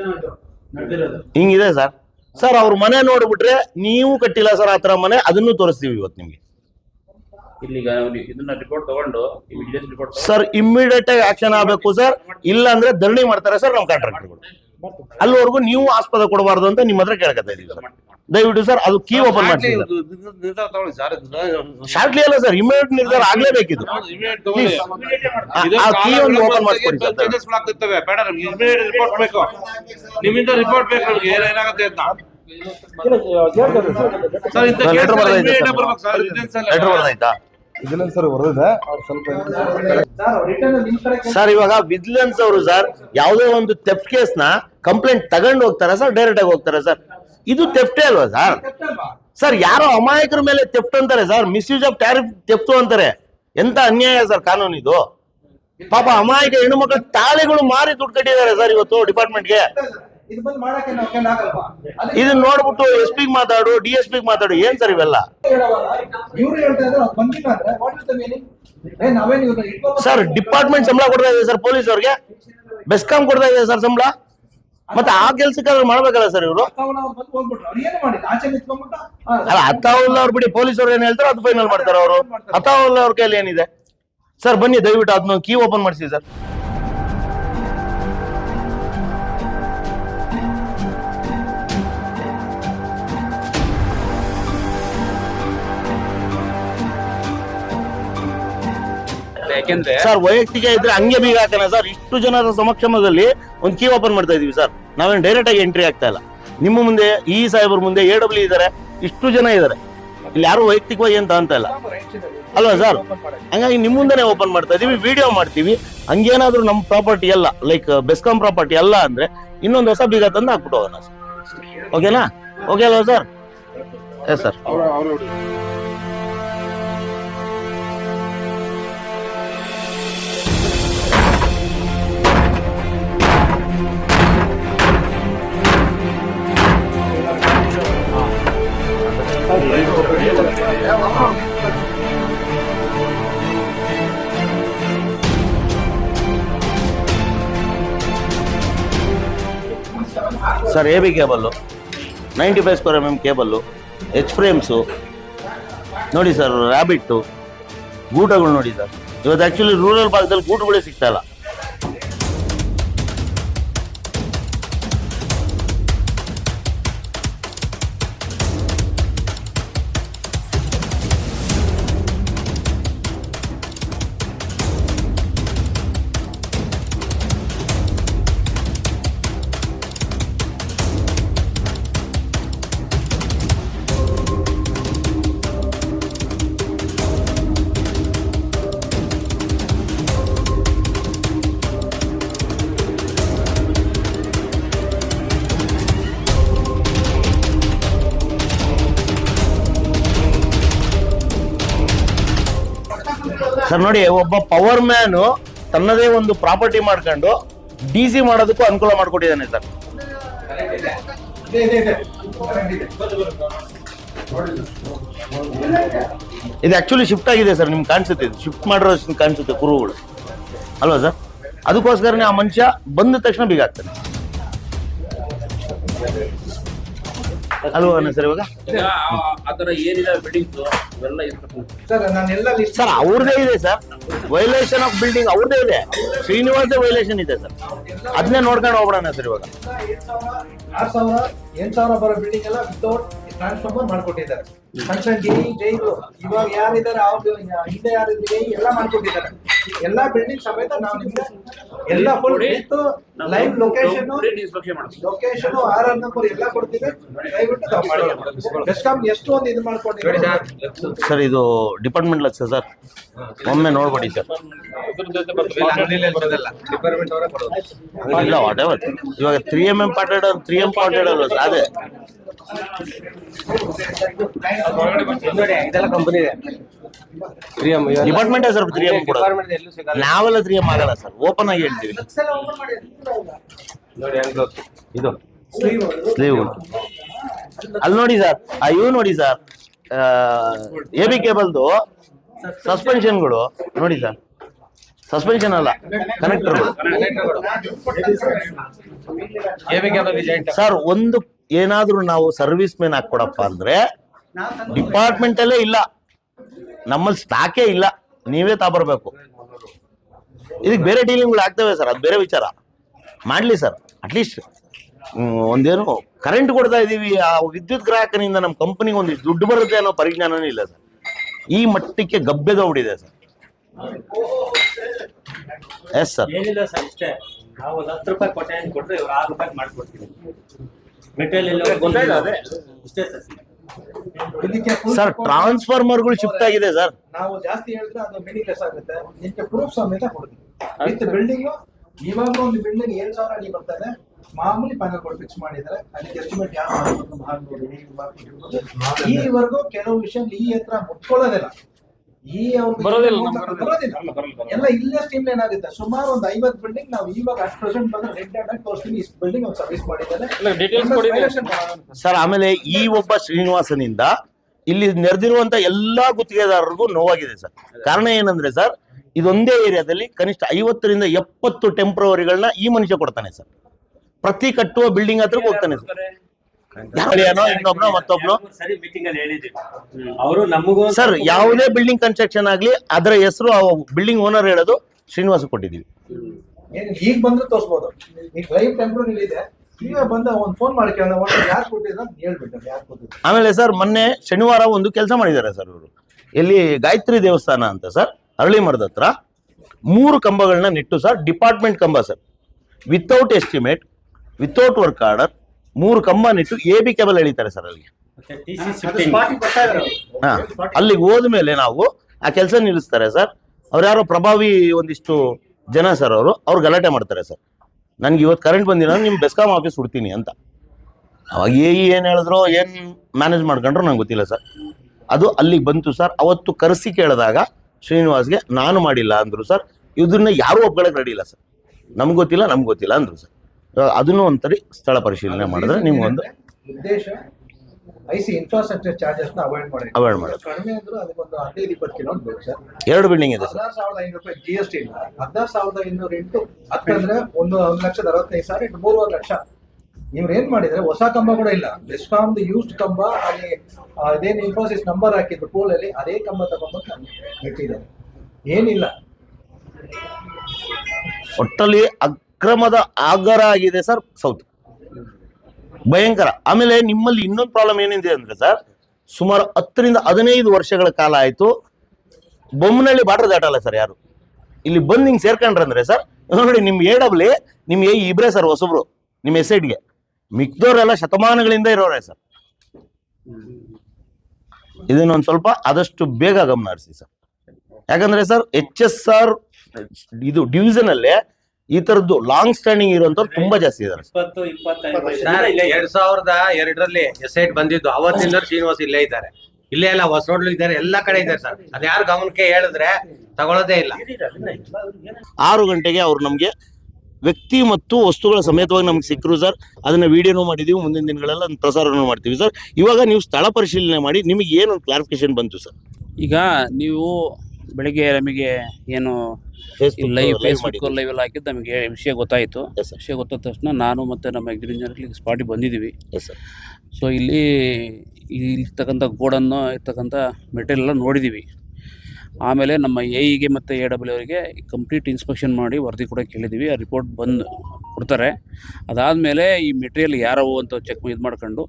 ನಡೆದಿರೋದು. ಹಿಂಗಿದೆ ಸರ್ ಸರ್ ಅವ್ರ ಮನೆ ನೋಡ್ಬಿಟ್ರೆ ನೀವು ಕಟ್ಟಿಲ್ಲ ಸರ್ ಆತರ ಮನೆ ಅದನ್ನು ತೋರಿಸ್ತೀವಿ ಇವತ್ತು ನಿಮ್ಗೆ. ಇಲ್ಲಿಗ ಅವ್ನಿಗೆ ಇದನ್ನ ರಿಪೋರ್ಟ್ ತಗೊಂಡು ಈ ವಿಜಿಲೆನ್ಸ್ ರಿಪೋರ್ಟ್ ಸರ್ ಇಮ್ಮಿಡಿಯೇಟ್ ಆಗಿ ಆಕ್ಷನ್ ಆಗಬೇಕು ಸರ್ ಇಲ್ಲ ಅಂದ್ರೆ ಧರಣಿ ಮಾಡ್ತಾರೆ ಸರ್ ನಮ್ಮ ಕಾಂಟ್ರಾಕ್ಟರ್ಗಳು ಅಲ್ಲಿವರೆಗೂ ನೀವು ಆಸ್ಪದ ಕೊಡಬಾರ್ದು ಅಂತ ನಿಮ್ಮ ಹತ್ರ ಕೇಳ್ಕೊತಾ ಇದೀವಿ ಸರ್ ದಯವಿಟ್ಟು ಸರ್ ಅದು ಕೀ ಓಪನ್ ಮಾಡಿ ನಿರ್ಧಾರ ತಗೊಳ್ಳಿ ಸರ್ ಶಾರ್ಟ್ಲಿ ಅಲ್ಲ ಸರ್ ಇಮಿಡಿಯೇಟ್ ನಿರ್ಧಾರ ಆಗ್ಲೇಬೇಕಿದ್ರು ಕೀ ಒಂದು ಓಪನ್ ಮಾಡ್ಕೊಡಿ ಸರ್ ದಯವಿಟ್ಟು. ಆಗ್ತಿರ್ತವೆ ಬೇಡ ನಮ್ಗೆ ಇಮಿಡಿಯೇಟ್ ರಿಪೋರ್ಟ್ ಬೇಕು. ನಿಮ್ಮಿಂದ ರಿಪೋರ್ಟ್ ಬೇಕು ನಮ್ಗೆ ಏನಾಗುತ್ತೆ ಅಂತ. ಬರ್ಬೇಕು. ಲೆಟರ್ ಬರ್ದಾಯ್ತಾ ವಿಜಿಲೆನ್ಸ್ ಅವ್ರು ಅವ್ರು ಸ್ವಲ್ಪ ಸರ್. ಇವಾಗ ವಿಜಿಲೆನ್ಸ್ ಅವರು ಸರ್ ಯಾವುದೇ ಒಂದು ತೆಪ್ ಕೇಸ್ನ ಕಂಪ್ಲೇಂಟ್ ತಗೊಂಡು ಹೋಗ್ತಾರ ಸರ್ ಡೈರೆಕ್ಟ್ ಆಗಿ ಹೋಗ್ತಾರ ಸರ್? ಇದು ತೆಫ್ಟೇ ಅಲ್ವಾ ಸರ್ ಸರ್ ಯಾರೋ ಅಮಾಯಕರ ಮೇಲೆ ತೆಫ್ಟ್ ಅಂತಾರೆ sir misuse of tariff theft ಅಂತಾರೆ. ಎಂತ ಅನ್ಯಾಯ ಸರ್ ಕಾನೂನು ಇದು? ಪಾಪ ಅಮಾಯಕ ಹೆಣ್ಣು ತಾಳಿಗಳು ಮಾರಿ ದುಡ್ಡು ಕಟ್ಟಿದ್ದಾರೆ ಸರ್ ಇವತ್ತು ಡಿಪಾರ್ಟ್ಮೆಂಟ್ಗೆ ಇದನ್ನ ನೋಡ್ಬಿಟ್ಟು ಎಸ್ ಪಿ ಮಾತಾಡು ಡಿ ಎಸ್ ಪಿ ಮಾತಾಡು, ಏನ್ ಸರ್ ಇವೆಲ್ಲ? ಸರ್ ಡಿಪಾರ್ಟ್ಮೆಂಟ್ ಸಂಬಳ ಕೊಡ್ತಾ ಇದೆ ಸರ್ ಪೊಲೀಸ್ ಅವ್ರಿಗೆ? ಬೆಸ್ಕಾಂ ಕೊಡ್ತಾ ಇದೆ ಸರ್ ಸಂಬಳ? ಮತ್ತೆ ಆ ಕೆಲ್ಸಕ್ಕಾದ್ರೂ ಮಾಡ್ಬೇಕಲ್ಲ ಸರ್ ಇವರು? ಅವ್ರು ಅವ್ರು ಅಲ್ಲ ಅತ್ತಾವುಲ್ಲ ಅವ್ರು ಬಿಡಿ ಪೊಲೀಸ್ ಅವ್ರು ಏನ್ ಹೇಳ್ತಾರೋ ಅದು ಫೈನಲ್ ಮಾಡ್ತಾರೆ ಅವರು. ಅತ್ತಾವುಲ್ಲ ಅವ್ರ ಕೈಯಲ್ಲಿ ಏನಿದೆ? ಸರ್ ಬನ್ನಿ ದಯವಿಟ್ಟು ಅದನ್ನ ಕೀ ಓಪನ್ ಮಾಡಿಸಿ ಸರ್. ಯಾಕೆಂದ್ರೆ ಸರ್ ವೈಯಕ್ತಿಕ ಇದ್ರೆ ಹಂಗೆ ಬೀಗ ಹಾಕೋಣ ಸರ್ ಇಷ್ಟು ಜನರ ಸಮಕ್ಷಮದಲ್ಲಿ ಒಂದು ಕೀ ಓಪನ್ ಮಾಡ್ತಾ ಇದೀವಿ ಸರ್. ನಾವೇನು ಡೈರೆಕ್ಟ್ ಆಗಿ ಎಂಟ್ರಿ ಆಗ್ತಾ ಇಲ್ಲ. ನಿಮ್ಮ ಮುಂದೆ ಈ ಸಾಹೇಬ್ರ ಮುಂದೆ ಎ ಡಬ್ಲ್ಯೂ ಇದಾರೆ ಇಷ್ಟು ಜನ ಇದಾರೆ ಇಲ್ಲಿ ಯಾರು ವೈಯಕ್ತಿಕವಾಗಿ ಅಂತ ಅಂತ ಇಲ್ಲ. ಅಲ್ವಾ ಸರ್? ಹಂಗಾಗಿ ನಿಮ್ಮ ಮುಂದೆನೆ ಓಪನ್ ಮಾಡ್ತಾ ಇದೀವಿ ವಿಡಿಯೋ ಮಾಡ್ತೀವಿ. ಹಂಗೇನಾದ್ರೂ ನಮ್ಮ ಪ್ರಾಪರ್ಟಿ ಎಲ್ಲ ಲೈಕ್ ಬೆಸ್ಕಾಂ ಪ್ರಾಪರ್ಟಿ ಅಲ್ಲ ಅಂದ್ರೆ ಇನ್ನೊಂದು ಹೊಸ ಬೀಗ ತಂದು ಹಾಕ್ಬಿಟ್ಟು ಹೋಗೋಣ ಸರ್. ಓಕೆನಾ ಓಕೆ ಅಲ್ವಾ sir? Yes sir sir A B cable ninety five square M M cable H frames ನೋಡಿ ಸರ್ ರ್ಯಾಬಿಟ್ಟು ಗೂಟಗಳು ನೋಡಿ ಸರ್. ಇವತ್ತು ಆ್ಯಕ್ಚುಲಿ ರೂರಲ್ ಭಾಗದಲ್ಲಿ ಗೂಟುಗಳೇ ಸಿಗ್ತಾ ಸರ್, ನೋಡಿ, ಒಬ್ಬ ಪವರ್ ಮ್ಯಾನು ತನ್ನದೇ ಒಂದು ಪ್ರಾಪರ್ಟಿ ಮಾಡ್ಕೊಂಡು ಡಿ ಸಿ ಮಾಡೋದಕ್ಕೂ ಅನುಕೂಲ ಮಾಡ್ಕೊಟ್ಟಿದ್ದಾನೆ ಸರ್. ಇದೆ ಆಕ್ಚುಲಿ ಶಿಫ್ಟ್ ಆಗಿದೆ ಸರ್, ನಿಮ್ಗೆ ಕಾಣಿಸುತ್ತೆ ಇದು. ಶಿಫ್ಟ್ ಮಾಡಿರೋ ಕಾಣಿಸುತ್ತೆ ಕುರುಗಳು ಅಲ್ವಾ ಸರ್? ಅದಕ್ಕೋಸ್ಕರನೇ ಆ ಮನುಷ್ಯ ಬಂದ ತಕ್ಷಣ ಬೀಗ ಆಗ್ತಾನೆ ಅಲ್ವಾ ಸರ್ ಇವಾಗ? ಸರ್ ಅವ್ರದೇ ಇದೆ ಸರ್. ವೈಲೇಷನ್ ಆಫ್ ಬಿಲ್ಡಿಂಗ್ ಅವ್ರದೇ ಇದೆ. ಶ್ರೀನಿವಾಸ ವೈಲೇಷನ್ ಇದೆ ಸರ್. ಅದನ್ನೇ ನೋಡ್ಕೊಂಡು ಹೋಗ್ಬಿಡೋಣ ಸರ್ ಇವಾಗ. ಆರ್ ಸಾವಿರ ಎಂಟ್ ಸಾವಿರ ಬರೋ ಬಿಲ್ಡಿಂಗ್ ಎಲ್ಲ ವಿತೌಟ್ ಟ್ರಾನ್ಸ್ಫಾರ್ಮರ್ ಮಾಡ್ಕೊಟ್ಟಿದ್ದಾರೆ. ಸಣ್ಣ ಸಣ್ಣ ಡಿ ಜೈಲು ಇವಾಗ ಯಾರಿದ್ದಾರೆ ಅವ್ರು ಹಿಂದೆ ಯಾರಿದ್ರೆ ಎಲ್ಲ ಮಾಡ್ಕೊಟ್ಟಿದ್ದಾರೆ. ಎಲ್ಲಾ ಬಿಲ್ಡಿಂಗ್ ಸಮೇತ ನಾವು ನಿಮ್ಗೆ ಎಲ್ಲ full. With live location location R R number ಎಲ್ಲ ಕೊಡ್ತೀವಿ. ದಯವಿಟ್ಟು ಬೆಸ್ಟ್ ಆಮ್ ಎಷ್ಟು ಒಂದು ಇದು ಮಾಡ್ಕೊಂಡಿದ್ದೀವಿ ಸರ್ ಇದು ಡಿಪಾರ್ಟ್ಮೆಂಟ್ ಲಕ್ಷ ಸರ್. ಒಮ್ಮೆ ನೋಡ್ಬೇಡಿ ಸರ್. ಇಲ್ಲ ವಾಟ್ ಎವರ್ ಇವಾಗ three M M parted three M parted ಅಲ್ವಾ ಅದೇ. ಇದೆಲ್ಲ ಕಂಪನಿ ಇದೆ. ಪ್ರಿಯಮ್ ಡಿಪಾರ್ಟ್ಮೆಂಟ್ ಸರ್ ತ್ರೀ ಎಂ ಕೊಡೋದು. ಡಿಪಾರ್ಟ್ಮೆಂಟ್ ಎಲ್ಲೂ ಸಿಗಲ್ಲ. ನಾವೆಲ್ಲ ತ್ರೀ ಎಂ ಆಗಲ್ಲ ಸರ್. ಓಪನ್ ಆಗಿ ಹೇಳ್ತೀವಿ. ನೋಡಿ ಹೆಂಗ್ ಗೊತ್ತು ಇದು. ಸ್ಲೀವ್ ಅಲ್ಲಿ ನೋಡಿ ಸರ್. ಆ ಇವು ನೋಡಿ ಸರ್. ಎ ಬಿ ಕೇಬಲ್ದು ಸಸ್ಪೆನ್ಷನ್ಗಳು ನೋಡಿ ಸರ್. ಸಸ್ಪೆನ್ಷನ್ ಅಲ್ಲ ಕನೆಕ್ಟರ್ಗಳು ಸರ್ ಒಂದು ಏನಾದ್ರೂ ನಾವು ಸರ್ವಿಸ್ ಮೇನ್ ಹಾಕೊಡಪ್ಪ ಅಂದ್ರೆ ಡಿಪಾರ್ಟ್ಮೆಂಟ್ ಅಲ್ಲೇ ಇಲ್ಲ. ನಮ್ಮಲ್ಲಿ ಸ್ಟಾಕೇ ಇಲ್ಲ. ನೀವೇ ತಗೊಬರ್ಬೇಕು ಇದಕ್ಕೆ ಬೇರೆ ಡೀಲಿಂಗ್ಗಳು ಆಗ್ತವೆ ಸರ್. ಅದು ಬೇರೆ ವಿಚಾರ. ಮಾಡಲಿ ಸರ್. ಅಟ್ಲೀಸ್ಟ್ ಒಂದೇನು ಕರೆಂಟ್ ಕೊಡ್ತಾ ಇದೀವಿ. ಆ ವಿದ್ಯುತ್ ಗ್ರಾಹಕನಿಂದ ನಮ್ಮ ಕಂಪನಿಗೆ ಒಂದು ದುಡ್ಡು ಬರುತ್ತೆ ಅನ್ನೋ ಪರಿಜ್ಞಾನನೇ ಇಲ್ಲ ಸರ್. ಈ ಮಟ್ಟಕ್ಕೆ ಗಬ್ಬೆದೌಡಿದೆ ಸರ್. ಎಸ್ ಸರ್ ಏನಿಲ್ಲ ಸರ್, ಇಷ್ಟೇ. ನಾವು ಒಂದು ಹತ್ತು ರೂಪಾಯಿ ಕೊಟ್ಟೆ ಕೊಟ್ಟರೆ ಇವ್ರು ಆರು ರೂಪಾಯಿ ಮಾಡ್ಕೊಡ್ತೀವಿ. ಸರ್. ಟ್ರಾನ್ಸ್ಫಾರ್ಮರ್ಗಳು ಶಿಫ್ಟ್ ಆಗಿದೆ ಸರ್ ನಾವು ಜಾಸ್ತಿ ಹೇಳಿದ್ರೆ ಅದು ಮಿನಿಲೆಸ್ ಆಗುತ್ತೆ. ನಿಮಗೆ ಪ್ರೂಫ್ ಸಮೇತ ಕೊಡ್ತೀವಿ ವಿತ್ ಬಿಲ್ಡಿಂಗ್ ಇವಾಗ ಒಂದು ಬಿಲ್ಡಿಂಗ್ ಏಳು ಸಾವಿರ ಅಡಿ ಬರ್ತದೆ. ಮಾಮೂಲಿ ಪ್ಯಾನಲ್ಗಳು ಫಿಕ್ಸ್ ಮಾಡಿದ್ದಾರೆ. ಅದಕ್ಕೆ ಎಸ್ಟಿಮೇಟ್ ಯಾವ ಮಾಡ್ಬೋದು ಈವರೆಗೂ ಕೆಲವು ವಿಷಯ ಈ ಹತ್ರ ಮುಟ್ಕೊಳ್ಳೋದಿಲ್ಲ ಈ. ಎಲ್ಲ ಇಲ್ಲೇ ಸ್ಟೀಮ್ ಲೈನ್ ಆಗುತ್ತೆ. ಸುಮಾರು ಒಂದು ಐವತ್ತು ಬಿಲ್ಡಿಂಗ್ ನಾವು ಇವಾಗ ಅಟ್ ಪ್ರೆಸೆಂಟ್ ಬಂದ್ರೆ ರೆಡ್ ಹ್ಯಾಂಡ್ ಆಗಿ ತೋರಿಸ್ತೀವಿ ಈ ಬಿಲ್ಡಿಂಗ್ ಒಂದು ಸರ್ವಿಸ್ ಮಾಡಿದ್ದಾರೆ ಇಲ್ಲ, details ಕೊಡಿ. ಸರ್ ಆಮೇಲೆ ಈ ಒಬ್ಬ ಶ್ರೀನಿವಾಸನಿಂದ ಇಲ್ಲಿ ನೆರೆದಿರುವಂತ ಎಲ್ಲಾ ಗುತ್ತಿಗೆದಾರರಿಗೂ ನೋವಾಗಿದೆ ಸರ್. ಕಾರಣ ಏನಂದ್ರೆ ಸರ್ ಇದೊಂದೇ ಏರಿಯಾದಲ್ಲಿ ಕನಿಷ್ಠ ಐವತ್ತರಿಂದ ಎಪ್ಪತ್ತು ಟೆಂಪ್ರವರಿಗಳನ್ನ ಈ ಮನುಷ್ಯ ಕೊಡ್ತಾನೆ ಸರ್. ಪ್ರತಿ ಕಟ್ಟುವ ಬಿಲ್ಡಿಂಗ್ ಹತ್ರ ಹೋಗ್ತಾನೆ ಸರ್. ಯಾವನೋ ಇನ್ನೊಬ್ನೋ ಮತ್ತೊಬ್ನೋ ಸರಿ ಮೀಟಿಂಗ್ ಅಲ್ಲಿ ಹೇಳಿದ್ದೀವಿ. ಅವರು ನಮಗೂ ಸರ್ ಯಾವುದೇ ಬಿಲ್ಡಿಂಗ್ ಕನ್ಸ್ಟ್ರಕ್ಷನ್ ಆಗ್ಲಿ ಅದರ ಹೆಸರು ಬಿಲ್ಡಿಂಗ್ ಓನರ್ ಹೇಳೋದು ಶ್ರೀನಿವಾಸ ಕೊಟ್ಟಿದ್ದೀವಿ. ಈಗ ಬಂದ್ರೆ ತೋರಿಸ್ಬೋದು. ಈಗ ಲೈವ್ ಟೆಂಪ್ರರಿ ಇದೆ. ಆಮೇಲೆ ಸರ್ ಮೊನ್ನೆ ಶನಿವಾರ ಒಂದು ಕೆಲಸ ಮಾಡಿದ್ದಾರೆ ಸರ್ ಇವರು. ಎಲ್ಲಿ ಗಾಯತ್ರಿ ದೇವಸ್ಥಾನ ಅಂತ ಸರ್ ಅರಳಿ ಮರದ ಹತ್ರ ಮೂರು ಕಂಬಗಳನ್ನ ನೆಟ್ಟು ಸರ್ ಡಿಪಾರ್ಟ್ಮೆಂಟ್ ಕಂಬ sir. Without estimate without work order ಮೂರು ಕಂಬನ್ ಇಟ್ಟು ಎ ಬಿ ಕೇಬಲ್ ಎಳಿತಾರೆ ಸರ್ ಅಲ್ಲಿ ಟಿ ಸಿ ಶಿಫ್ಟಿಂಗ್ ಹಾ ಅಲ್ಲಿಗೆ ಹೋದ್ಮೇಲೆ ನಾವು ಆ ಕೆಲಸ ನಿಲ್ಲಿಸ್ತಾರೆ ಸರ್ ಅವ್ರು ಯಾರೋ ಪ್ರಭಾವಿ ಒಂದಿಷ್ಟು ಜನ ಸರ್ ಅವರು ಅವ್ರು ಗಲಾಟೆ ಮಾಡ್ತಾರೆ ಸರ್ ನನಗೆ ಇವತ್ತು ಕರೆಂಟ್ ಬಂದಿಲ್ಲ ನಿಮ್ಮ ಬೆಸ್ಕಾಮ್ ಆಫೀಸ್ ಹುಡ್ತೀನಿ ಅಂತ. ಅವಾಗ ಎ ಇ ಏನು ಹೇಳಿದ್ರು ಏನು ಮ್ಯಾನೇಜ್ ಮಾಡ್ಕೊಂಡ್ರು ನಂಗೆ ಗೊತ್ತಿಲ್ಲ ಸರ್ ಅದು ಅಲ್ಲಿಗೆ ಬಂತು ಸರ್ ಅವತ್ತು ಕರೆಸಿ ಕೇಳಿದಾಗ ಶ್ರೀನಿವಾಸ್ಗೆ ನಾನು ಮಾಡಿಲ್ಲ ಅಂದ್ರು ಸರ್ ಇದನ್ನ ಯಾರೂ ಒಪ್ಕೊಳ್ಳೋಕೆ ರೆಡಿ ಇಲ್ಲ ಸರ್ ನಮ್ಗೆ ಗೊತ್ತಿಲ್ಲ ನಮ್ಗೆ ಗೊತ್ತಿಲ್ಲ ಅಂದ್ರು ಸರ್ ಅದನ್ನು ಒಂದ್ಸರಿ ಸ್ಥಳ ಪರಿಶೀಲನೆ ಮಾಡಿದ್ರೆ ನಿಮ್ಗೊಂದು ಉದ್ದೇಶ I C infrastructure charges avoid ಮಾಡಿ ಅವಾಯ್ಡ್ ಮಾಡೋದು ಕಡಿಮೆ ಅಂದ್ರೆ ಅದಕ್ಕೊಂದು ಹದಿನೈದು ಇಪ್ಪತ್ತು ಬೇಕು ಸರ್. ಎರಡು ಬಿಲ್ಡಿಂಗ್ ಇದೆ ಹದಿನಾರು ಸಾವಿರದ ಐನೂರು ರೂಪಾಯಿ ಜಿ ಎಸ್ ಟಿ ಇಲ್ಲ. ಹದಿನಾರು ಸಾವಿರದ ಇನ್ನೂರು ಇಂಟು ಹತ್ತಂದ್ರೆ ಒಂದು ಒಂದು ಲಕ್ಷದ ಅರವತ್ತೈದು ಸಾವಿರ ಇಂಟು ಮೂರುವರೆ ಲಕ್ಷ. ಇವ್ರು ಏನ್ ಮಾಡಿದ್ರೆ ಹೊಸ ಕಂಬ ಕೂಡ ಇಲ್ಲ. ಬೆಸ್ಕಾಮ್ ಯೂಸ್ಡ್ ಕಂಬ ಅಲ್ಲಿ ಅದೇನು ಇನ್ಫೋಸಿಸ್ ನಂಬರ್ ಹಾಕಿದ್ರು ಪೋಲ್ ಅಲ್ಲಿ ಅದೇ ಕಂಬ ತಗೊಂಡ್ಬಂದು ಇಟ್ಟಿದ್ದಾರೆ ಏನಿಲ್ಲ. ಒಟ್ಟಲ್ಲಿ ಅಕ್ರಮದ ಆಗರ ಆಗಿದೆ ಸರ್ ಸೌತ್. ಭಯಂಕರ. ಆಮೇಲೆ ನಿಮ್ಮಲ್ಲಿ ಇನ್ನೊಂದು ಪ್ರಾಬ್ಲಮ್ ಏನಿದೆ ಅಂದ್ರೆ ಸರ್, ಸುಮಾರು ಹತ್ತರಿಂದ ಹದಿನೈದು ವರ್ಷಗಳ ಕಾಲ ಆಯ್ತು. ಬೊಮ್ಮನಹಳ್ಳಿ ಬಾರ್ಡರ್ ದಾಟಲ್ಲ ಸರ್ ಯಾರು? ಇಲ್ಲಿ ಬಂದು ಹಿಂಗೆ ಸೇರ್ಕೊಂಡ್ರಂದ್ರೆ ಸರ್, ನೋಡಿ ನಿಮ್ ಎ ಡಬ್ಲಿ ನಿಮ್ ಎ ಇಬ್ರೇ ಸರ್ ಹೊಸಬ್ರು ನಿಮ್ಮ ಎಸ್ ಐಡ್ಗೆ ಮಿಕ್ದವ್ರೆಲ್ಲ ಶತಮಾನಗಳಿಂದ ಇರೋರೆ ಸರ್. ಇದನ್ನೊಂದು ಸ್ವಲ್ಪ ಆದಷ್ಟು ಬೇಗ ಗಮನ ಹರಿಸಿ ಸರ್. ಯಾಕಂದ್ರೆ ಸರ್ ಎಚ್ ಎಸ್ ಆರ್ ಇದು ಡಿವಿಷನ್ ಅಲ್ಲೇ ಈ ತರದ್ದು ಲಾಂಗ್ ಸ್ಟ್ಯಾಂಡಿಂಗ್ ಇರುವಂತವ್ರು ತುಂಬಾ ಜಾಸ್ತಿ ಇದಾರೆ ಸರ್. ಇಪ್ಪತ್ತು ಇಪ್ಪತ್ತೈದು ಸರ್ ವರ್ಷದಿಂದ ಇಲ್ಲೇ. ಎರಡ್ ಸಾವಿರದ ಎರಡರಲ್ಲಿ ಎಸ್ ಐಟ್ ಬಂದಿದ್ದು. ಅವತ್ತಿಂದ ಶ್ರೀನಿವಾಸ್ ಇಲ್ಲೇ ಇದ್ದಾರೆ. ಇಲ್ಲೇ ಇಲ್ಲ ಹೊಸ ರೋಡ್ ಇದ್ದಾರೆ. ಎಲ್ಲಾ ಕಡೆ ಇದ್ದಾರೆ ಸರ್. ಅದ್ ಯಾರು ಗಮನಕ್ಕೆ ಹೇಳಿದ್ರೆ ತಗೊಳ್ಳೋದೇ ಇಲ್ಲ. ಆರು ಗಂಟೆಗೆ ಅವ್ರು ನಮಗೆ ವ್ಯಕ್ತಿ ಮತ್ತು ವಸ್ತುಗಳ ಸಮೇತವಾಗಿ ನಮ್ಗೆ ಸಿಕ್ಕರು ಸರ್. ಅದನ್ನ ವಿಡಿಯೋನು ಮಾಡಿದೀವಿ ಮುಂದಿನ ದಿನಗಳೆಲ್ಲ ಅದನ್ನ ಪ್ರಸಾರನೂ ಮಾಡ್ತೀವಿ ಸರ್. ಇವಾಗ ನೀವು ಸ್ಥಳ ಪರಿಶೀಲನೆ ಮಾಡಿ ನಿಮಗೆ ಏನು ಕ್ಲಾರಿಫಿಕೇಶನ್ ಬಂತು ಸರ್? ಈಗ ನೀವು ಬೆಳಿಗ್ಗೆ ನಮಗೆ ಏನು ಲೈವ್ ಫೇಸ್ಬುಕ್ ಲೈವ್ ಎಲ್ಲ ಹಾಕಿದ್ದು ನಮಗೆ ವಿಷಯ ಗೊತ್ತಾಯಿತು. ವಿಷಯ ಗೊತ್ತಾದ ತಕ್ಷಣ ನಾನು ಮತ್ತು ನಮ್ಮ ಇಂಜಿನಿಯರ್ ಸ್ಪಾಟಿಗೆ ಬಂದಿದ್ದೀವಿ. ಸೊ ಇಲ್ಲಿ ಇರ್ತಕ್ಕಂಥ ಗೋಡನ್ನು ಇರ್ತಕ್ಕಂಥ ಮೆಟೀರಿಯಲ್ ಎಲ್ಲ ನೋಡಿದ್ದೀವಿ. ಆಮೇಲೆ ನಮ್ಮ ಎ ಇಗೆ ಮತ್ತು ಎ ಡಬ್ಲ್ಯೂ ಅವರಿಗೆ ಕಂಪ್ಲೀಟ್ ಇನ್ಸ್ಪೆಕ್ಷನ್ ಮಾಡಿ ವರದಿ ಕೂಡ ಕೇಳಿದ್ದೀವಿ. ಆ ರಿಪೋರ್ಟ್ ಬಂದು ಕೊಡ್ತಾರೆ. ಅದಾದಮೇಲೆ ಈ ಮೆಟೀರಿಯಲ್ ಯಾರವು ಅಂತ ಚೆಕ್ ಇದು ಮಾಡ್ಕೊಂಡು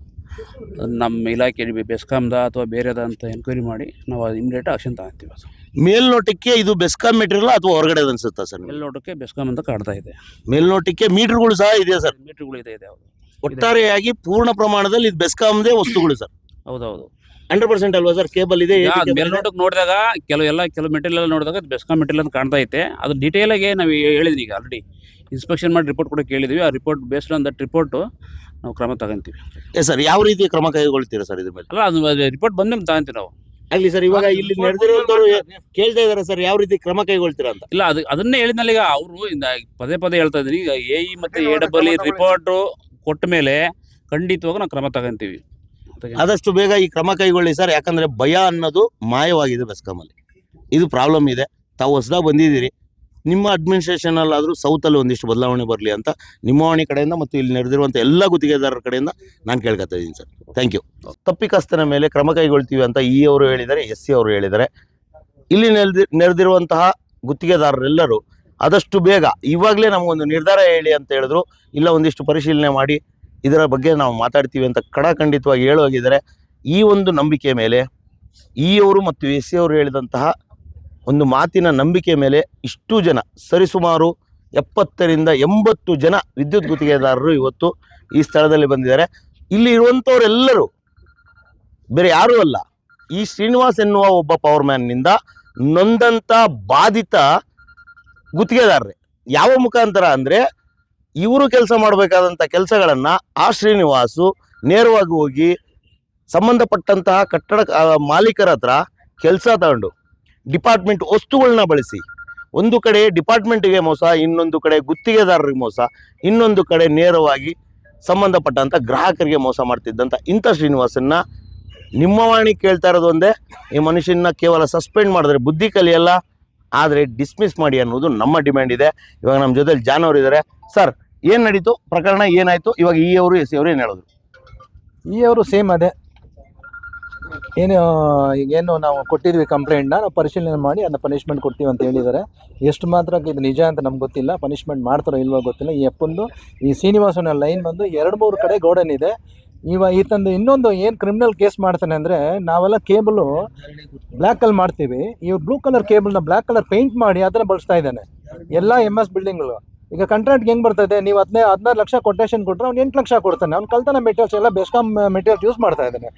ನಮ್ಮ ಇಲಾಖೆಯಲ್ಲಿ ಬೆಸ್ಕಾಮ್ದ ಅಥವಾ ಬೇರೆದ ಅಂತ ಎನ್ಕ್ವೈರಿ ಮಾಡಿ ನಾವು ಅದು ಇಮಿಡಿಯೇಟ್ ಆಕ್ಷನ್ ತಗೊಂತೀವಿ ಅದು. ಮೇಲ್ನೋಟಕ್ಕೆ ಇದು ಬೆಸ್ಕಾಂ ಮೆಟೀರಿಯಲ್ ಅಥವಾ ಹೊರಗಡೆ ಅನ್ಸುತ್ತಾ ಸರ್ ಮೇಲ್ನೋಟಕ್ಕೆ ಬೆಸ್ಕಾಮ್ ಅಂತ ಕಾಣ್ತಾ ಇದೆ. ಮೇಲ್ನೋಟಕ್ಕೆ ಮೀಟರ್ಗಳು ಸಹ ಇದೆಯಾ ಸರ್? ಮೀಟ್ರ್ಗಳು ಇದೆ ಇದೆ ಹೌದು. ಒಟ್ಟಾರೆಯಾಗಿ ಪೂರ್ಣ ಪ್ರಮಾಣದಲ್ಲಿ ಇದು ಬೆಸ್ಕಾಮ್ದೇ ವಸ್ತುಗಳು ಸರ್. ಹೌದೌದು. ಹಂಡ್ರೆಡ್ ಪರ್ಸೆಂಟ್ ಅಲ್ವಾ ಸರ್? ಕೇಬಲ್ ಇದೆ ಮೇಲ್ನೋಟಕ್ಕೆ ನೋಡಿದಾಗ ಕೆಲವು ಎಲ್ಲ ಕೆಲವು ಮೆಟೀರಿಯಲ್ ನೋಡಿದಾಗ ಬೆಸ್ಕಾಮ್ ಮೆಟೀರಿಯಲ್ ಅಂತ ಕಾಣ್ತಾ ಐತೆ. ಅದು ಡೀಟೇಲ್ ಆಗಿ ನಾವು ಹೇಳಿದ್ವಿ ಈಗ ಆಲ್ರೆಡಿ ಇನ್ಸ್ಪೆಕ್ಷನ್ ಮಾಡಿ ರಿಪೋರ್ಟ್ ಕೂಡ ಕೇಳಿದ್ವಿ. ಆ report based on that report ನಾವು ಕ್ರಮ ತಗೊಂತೀವಿ. ಎಸ್ ಸರ್ ಯಾವ ರೀತಿ ಕ್ರಮ ಕೈಗೊಳ್ತೀರಾ ಸರ್ ಇದ್ರ ಮೇಲೆ? ಅಲ್ಲ ಅದು ರಿಪೋರ್ಟ್ ಬಂದ್ಮೇಲೆ ತಗೊಂತೀವಿ ನಾವು. ಆಗ್ಲಿ ಸರ್ ಇವಾಗ ಇಲ್ಲಿ ನಡೆದಿರುವಂತವ್ರು ಕೇಳ್ತಾ ಇದಾರೆ ಸರ್ ಯಾವ ರೀತಿ ಕ್ರಮ ಕೈಗೊಳ್ತೀರಾ ಅಂತ? ಇಲ್ಲ ಅದು ಅದನ್ನೇ ಹೇಳಿದ್ನಲ್ಲ ಈಗ ಅವರು ಪದೇ ಪದೇ ಹೇಳ್ತಾ ಇದ್ದೀನಿ. ಈಗ ಎ ಇ ಮತ್ತು ಎ ಡಬಲ್ ಇ ರಿಪೋರ್ಟು ಕೊಟ್ಟ ಮೇಲೆ ಖಂಡಿತವಾಗ ನಾವು ಕ್ರಮ ತಗೊಂತೀವಿ. ಆದಷ್ಟು ಬೇಗ ಈ ಕ್ರಮ ಕೈಗೊಳ್ಳಿ ಸರ್. ಯಾಕಂದ್ರೆ ಭಯ ಅನ್ನೋದು ಮಾಯವಾಗಿದೆ ಬೆಸ್ಕಾಮಲ್ಲಿ ಇದು ಪ್ರಾಬ್ಲಮ್ ಇದೆ. ತಾವು ಹೊಸದಾಗಿ ಬಂದಿದ್ದೀರಿ. ನಿಮ್ಮ ಅಡ್ಮಿನಿಸ್ಟ್ರೇಷನ್ ಅಲ್ಲಾದರೂ ಸೌತಲ್ಲಿ ಒಂದಿಷ್ಟು ಬದಲಾವಣೆ ಬರಲಿ ಅಂತ ನಿಮ್ಮ ವಾಣಿ ಕಡೆಯಿಂದ ಮತ್ತು ಇಲ್ಲಿ ನಡೆದಿರುವಂಥ ಎಲ್ಲ ಗುತ್ತಿಗೆದಾರರ ಕಡೆಯಿಂದ ನಾನು ಕೇಳ್ಕೊತಾ ಇದ್ದೀನಿ ಸರ್. ಥ್ಯಾಂಕ್ ಯು ತಪ್ಪಿಕಸ್ತನ ಮೇಲೆ ಕ್ರಮ ಕೈಗೊಳ್ತೀವಿ ಅಂತ ಇ ಅವರು ಹೇಳಿದ್ದಾರೆ ಎಸ್ ಸಿ ಅವರು ಹೇಳಿದ್ದಾರೆ. ಇಲ್ಲಿ ನೆರೆದಿ ನೆರೆದಿರುವಂತಹ ಗುತ್ತಿಗೆದಾರರೆಲ್ಲರೂ ಆದಷ್ಟು ಬೇಗ, ಇವಾಗಲೇ ನಮಗೊಂದು ನಿರ್ಧಾರ ಹೇಳಿ ಅಂತ ಹೇಳಿದ್ರು, ಇಲ್ಲ ಒಂದಿಷ್ಟು ಪರಿಶೀಲನೆ ಮಾಡಿ ಇದರ ಬಗ್ಗೆ ನಾವು ಮಾತಾಡ್ತೀವಿ ಅಂತ ಕಡಖಂಡಿತವಾಗಿ ಹೇಳೋಗಿದ್ದಾರೆ ಈ ಒಂದು ನಂಬಿಕೆ ಮೇಲೆ, ಈ ಅವರು ಮತ್ತು ಎಸ್ ಸಿ ಅವರು ಹೇಳಿದಂತಹ ಒಂದು ಮಾತಿನ ನಂಬಿಕೆ ಮೇಲೆ ಇಷ್ಟು ಜನ, ಸರಿಸುಮಾರು ಎಪ್ಪತ್ತರಿಂದ ಎಂಬತ್ತು ಜನ ವಿದ್ಯುತ್ ಗುತ್ತಿಗೆದಾರರು ಇವತ್ತು ಈ ಸ್ಥಳದಲ್ಲಿ ಬಂದಿದ್ದಾರೆ. ಇಲ್ಲಿ ಇರುವಂಥವರೆಲ್ಲರೂ ಬೇರೆ ಯಾರೂ ಅಲ್ಲ, ಈ ಶ್ರೀನಿವಾಸ್ ಎನ್ನುವ ಒಬ್ಬ ಪವರ್ ಮ್ಯಾನ್ನಿಂದ ನೊಂದಂಥ ಬಾಧಿತ ಗುತ್ತಿಗೆದಾರರೇ. ಯಾವ ಮುಖಾಂತರ ಅಂದರೆ ಇವರು ಕೆಲಸ ಮಾಡಬೇಕಾದಂಥ ಕೆಲಸಗಳನ್ನು ಆ ಶ್ರೀನಿವಾಸು ನೇರವಾಗಿ ಹೋಗಿ ಸಂಬಂಧಪಟ್ಟಂತಹ ಕಟ್ಟಡ ಮಾಲೀಕರ ಹತ್ರ ಕೆಲಸ ತಗೊಂಡು, ಡಿಪಾರ್ಟ್ಮೆಂಟ್ ವಸ್ತುಗಳನ್ನ ಬಳಸಿ. ಒಂದು ಕಡೆ ಡಿಪಾರ್ಟ್ಮೆಂಟ್ಗೆ ಮೋಸ, ಇನ್ನೊಂದು ಕಡೆ ಗುತ್ತಿಗೆದಾರರಿಗೆ ಮೋಸ, ಇನ್ನೊಂದು ಕಡೆ ನೇರವಾಗಿ ಸಂಬಂಧಪಟ್ಟಂಥ ಗ್ರಾಹಕರಿಗೆ ಮೋಸ ಮಾಡ್ತಿದ್ದಂಥ ಇಂಥ ಶ್ರೀನಿವಾಸನ್ನ ನಿಮ್ಮ ವಾಣಿ ಕೇಳ್ತಾ ಇರೋದು ಒಂದೇ, ಈ ಮನುಷ್ಯನ ಕೇವಲ ಸಸ್ಪೆಂಡ್ ಮಾಡಿದ್ರೆ ಬುದ್ಧಿ ಕಲಿಯಲ್ಲ, ಆದರೆ ಡಿಸ್ಮಿಸ್ ಮಾಡಿ ಅನ್ನೋದು ನಮ್ಮ ಡಿಮ್ಯಾಂಡ್ ಇದೆ. ಇವಾಗ ನಮ್ಮ ಜೊತೆಲಿ ಜಾನ್ ಅವರು ಇದ್ದಾರೆ ಸರ್ ಏನು ನಡೀತು? ಪ್ರಕರಣ ಏನಾಯಿತು? ಇವಾಗ ಈ ಅವರು, ಎಸ್ ಅವರು ಏನು ಹೇಳಿದ್ರು ಈ ಅವರು ಸೇಮ್ ಅದೇ. ಏನು ಈಗೇನು ನಾವು ಕೊಟ್ಟಿದ್ವಿ ಕಂಪ್ಲೇಂಟ್ನ, ನಾವು ಪರಿಶೀಲನೆ ಮಾಡಿ ಅದನ್ನ ಪನಿಷ್ಮೆಂಟ್ ಕೊಡ್ತೀವಿ ಅಂತ ಹೇಳಿದ್ದಾರೆ. ಎಷ್ಟು ಮಾತ್ರ ಇದು ನಿಜ ಅಂತ ನಮ್ಗೆ ಗೊತ್ತಿಲ್ಲ. ಪನಿಷ್ಮೆಂಟ್ ಮಾಡ್ತಾರೋ ಇಲ್ವೋ ಗೊತ್ತಿಲ್ಲ. ಈ ಅಪ್ಪಂದು, ಈ ಶ್ರೀನಿವಾಸನ ಲೈನ್ ಬಂದು ಎರಡು ಮೂರು ಕಡೆ ಗೋಡನ್ ಇದೆ. ಇವ ಈತಂದು ಇನ್ನೊಂದು ಏನು ಕ್ರಿಮಿನಲ್ ಕೇಸ್ ಮಾಡ್ತಾನೆ ಅಂದರೆ, ನಾವೆಲ್ಲ ಕೇಬಲು ಬ್ಲ್ಯಾಕಲ್ಲಿ ಮಾಡ್ತೀವಿ. ಇವ್ರು ಬ್ಲೂ ಕಲರ್ ಕೇಬಲ್ನ ಬ್ಲ್ಯಾಕ್ ಕಲರ್ ಪೇಂಟ್ ಮಾಡಿ ಅದನ್ನು ಬಳಸ್ತಾ ಇದ್ದಾನೆ. ಎಲ್ಲ ಎಂ ಎಸ್ ಬಿಲ್ಡಿಂಗ್ಗಳು ಈಗ ಕಂಟ್ರಾಕ್ಟ್ ಹೆಂಗ್ ಬರ್ತದೆ? ನೀವು ಹದಿನೈ, ಹದಿನಾರು ಲಕ್ಷ ಕೊಟೇಷನ್ ಕೊಟ್ಟರೆ ಅವ್ನು ಎಂಟು ಲಕ್ಷ ಕೊಡ್ತಾನೆ. ಅವ್ನು ಕಲ್ತಾನೆ ಮೆಟೀರಿಯಲ್ಸ್ ಎಲ್ಲ ಬೆಸ್ಕಾಮ್ ಮೆಟೀರಿಯಲ್ಸ್ ಯೂಸ್ ಮಾಡ್ತಾ ಇದ್ದಾನೆ.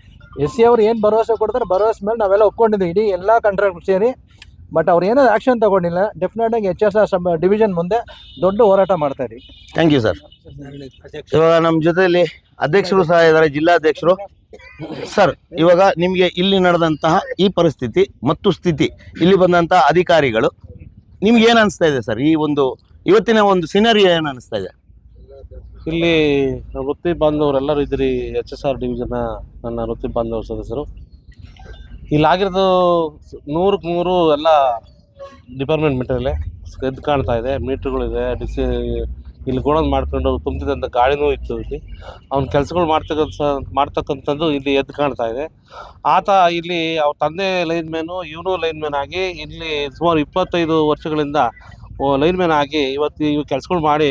ಎಸ್ ಸಿ ಅವ್ರು ಏನು ಭರವಸೆ ಕೊಡ್ತಾರೆ? ಭರವಸೆ ಮೇಲೆ ನಾವೆಲ್ಲ ಒಪ್ಕೊಂಡಿದ್ದೀವಿ. ಇಡೀ ಎಲ್ಲ ಕಾಂಟ್ರಾಕ್ಟ್ ಸೇರಿ. ಬಟ್ ಅವ್ರು ಏನಾದ್ರು ಆ್ಯಕ್ಷನ್ ತಗೊಂಡಿಲ್ಲ ಡೆಫಿನೆಟ್ ಆಗಿ ಎಚ್ ಎಸ್ ಆರ್ ಡಿವಿಷನ್ ಮುಂದೆ ದೊಡ್ಡ ಹೋರಾಟ ಮಾಡ್ತಾ ಇದ್ದೀವಿ. ಥ್ಯಾಂಕ್ ಯು ಸರ್ ಇವಾಗ ನಮ್ಮ ಜೊತೆಯಲ್ಲಿ ಅಧ್ಯಕ್ಷರು ಸಹ ಇದ್ದಾರೆ, ಜಿಲ್ಲಾಧ್ಯಕ್ಷರು. ಸರ್ ಇವಾಗ ನಿಮಗೆ ಇಲ್ಲಿ ನಡೆದಂತಹ ಈ ಪರಿಸ್ಥಿತಿ ಮತ್ತು ಸ್ಥಿತಿ, ಇಲ್ಲಿ ಬಂದಂತಹ ಅಧಿಕಾರಿಗಳು, ನಿಮ್ಗೆ ಏನು ಅನಿಸ್ತಾ ಇದೆ ಸರ್ ಈ ಒಂದು ಇವತ್ತಿನ ಒಂದು ಸೀನರಿ ಏನು ಅನಿಸ್ತಾ ಇದೆ? ಇಲ್ಲಿ ವೃತ್ತಿ ಬಾಂಧವರೆಲ್ಲರೂ ಇದ್ರಿ ಎಚ್ ಎಸ್ ಆರ್ ಡಿವಿಷನ್ ನನ್ನ ವೃತ್ತಿ ಬಾಂಧವ ಸದಸ್ಯರು. ಇಲ್ಲಿ ಆಗಿರೋದು ನೂರಕ್ಕೆ ನೂರು ಎಲ್ಲ ಡಿಪಾರ್ಟ್ಮೆಂಟ್ ಮೆಟೀರಿಯಲ್ ಎದ್ದು ಕಾಣ್ತಾ ಇದೆ ಮೀಟ್ರ್ಗಳಿದೆ ಡಿಸಿ ಇಲ್ಲಿ ಗೋಡನ್ ಮಾಡ್ಕೊಂಡು ತುಂಬಿದಂಥ ಗಾಳಿನೂ ಇತ್ತು ಇಲ್ಲಿ. ಅವ್ನ ಕೆಲಸಗಳು ಮಾಡ್ತಕ್ಕಂಥ, ಮಾಡ್ತಕ್ಕಂಥದ್ದು ಇಲ್ಲಿ ಎದ್ದು ಕಾಣ್ತಾ ಇದೆ. ಆತ ಇಲ್ಲಿ ಅವ್ರ ತಂದೆ ಲೈನ್ ಮ್ಯಾನು ಇವನು ಲೈನ್ ಮ್ಯಾನ್ ಆಗಿ ಇಲ್ಲಿ ಸುಮಾರು ಇಪ್ಪತ್ತೈದು ವರ್ಷಗಳಿಂದ ಲೈನ್ ಮ್ಯಾನ್ ಆಗಿ ಇವತ್ತು ಇವು ಕೆಲಸಗಳು ಮಾಡಿ,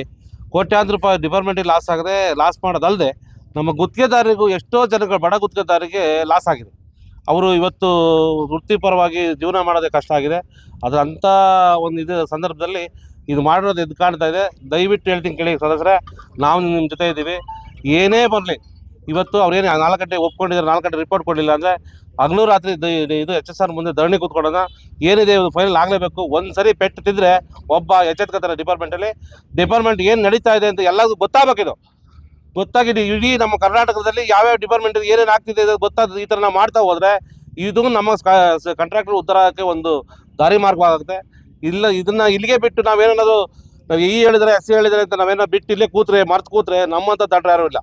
ಕೋಟ್ಯಾಂತರ ರೂಪಾಯಿ ಡಿಪಾರ್ಟ್ಮೆಂಟಿಗೆ ಲಾಸ್ ಆಗದೆ ಲಾಸ್ ಮಾಡೋದಲ್ಲದೆ ನಮ್ಮ ಗುತ್ತಿಗೆದಾರರಿಗೂ ಎಷ್ಟೋ ಜನಗಳು, ಬಡ ಗುತ್ತಿಗೆದಾರರಿಗೆ ಲಾಸ್ ಆಗಿದೆ. ಅವರು ಇವತ್ತು ವೃತ್ತಿಪರವಾಗಿ ಜೀವನ ಮಾಡೋದೇ ಕಷ್ಟ ಆಗಿದೆ. ಅದರ ಅಂಥ ಒಂದು ಇದು ಸಂದರ್ಭದಲ್ಲಿ ಇದು ಮಾಡಿರೋದು ಎದ್ದು ಕಾಣ್ತಾ ಇದೆ. ದಯವಿಟ್ಟು ಹೇಳ್ತೀನಿ ಕೇಳಿ ಸದಸ್ಯರೇ, ನಾವು ನಿಮ್ಮ ಜೊತೆ ಇದ್ದೀವಿ ಏನೇ ಬರಲಿ, ಇವತ್ತು ಅವ್ರೇನು ನಾಲ್ಕು ಗಂಟೆ ಒಪ್ಕೊಂಡಿದ್ದಾರೆ, ನಾಲ್ಕು ಗಂಟೆ ರಿಪೋರ್ಟ್ ಕೊಡಲಿಲ್ಲ ಅಂದರೆ ಹಗಲು ರಾತ್ರಿ ಇದು ಎಚ್ ಎಸ್ ಆರ್ ಮುಂದೆ ಧರಣಿ ಕೂತ್ಕೊಳ್ಳೋಣ ಏನಿದೆ ಫೈನಲ್ ಆಗಲೇಬೇಕು? ಒಂದ್ಸರಿ ಪೆಟ್ಟು ತಿದ್ರೆ ಒಬ್ಬ ಎಚ್ಚೆತ್ಕೋತಾರೆ ಡಿಪಾರ್ಟ್ಮೆಂಟಲ್ಲಿ ಡಿಪಾರ್ಟ್ಮೆಂಟ್ ಏನು ನಡೀತಾ ಇದೆ ಅಂತ ಎಲ್ಲರಿಗೂ ಗೊತ್ತಾಗಬೇಕಿದು. ಗೊತ್ತಾಗಿದೆ ಇಡೀ ನಮ್ಮ ಕರ್ನಾಟಕದಲ್ಲಿ ಯಾವ್ಯಾವ ಡಿಪಾರ್ಟ್ಮೆಂಟ್ ಏನೇನು ಆಗ್ತಿದೆ ಗೊತ್ತಾದ ಈ ಥರ ನಾವು ಮಾಡ್ತಾ ಹೋದರೆ ಇದು ನಮ್ಮ ಕಾಂಟ್ರಾಕ್ಟರ್ ಉತ್ತರಕ್ಕೆ ಒಂದು ದಾರಿ ಮಾರ್ಗವಾಗುತ್ತೆ. ಇಲ್ಲ, ಇದನ್ನ ಇಲ್ಲಿಗೆ ಬಿಟ್ಟು ನಾವೇನಾದ್ರು ನಾವು ಈ ಹೇಳಿದ್ರೆ, ಎಸ್ ಹೇಳಿದ್ರೆ ಅಂತ ನಾವೇನೋ ಬಿಟ್ಟು ಇಲ್ಲೇ ಕೂತ್ರೆ, ಮರ್ತು ಕೂತ್ರೆ ನಮ್ಮಂತ ದಾಟ್ರ ಯಾರು ಇಲ್ಲ.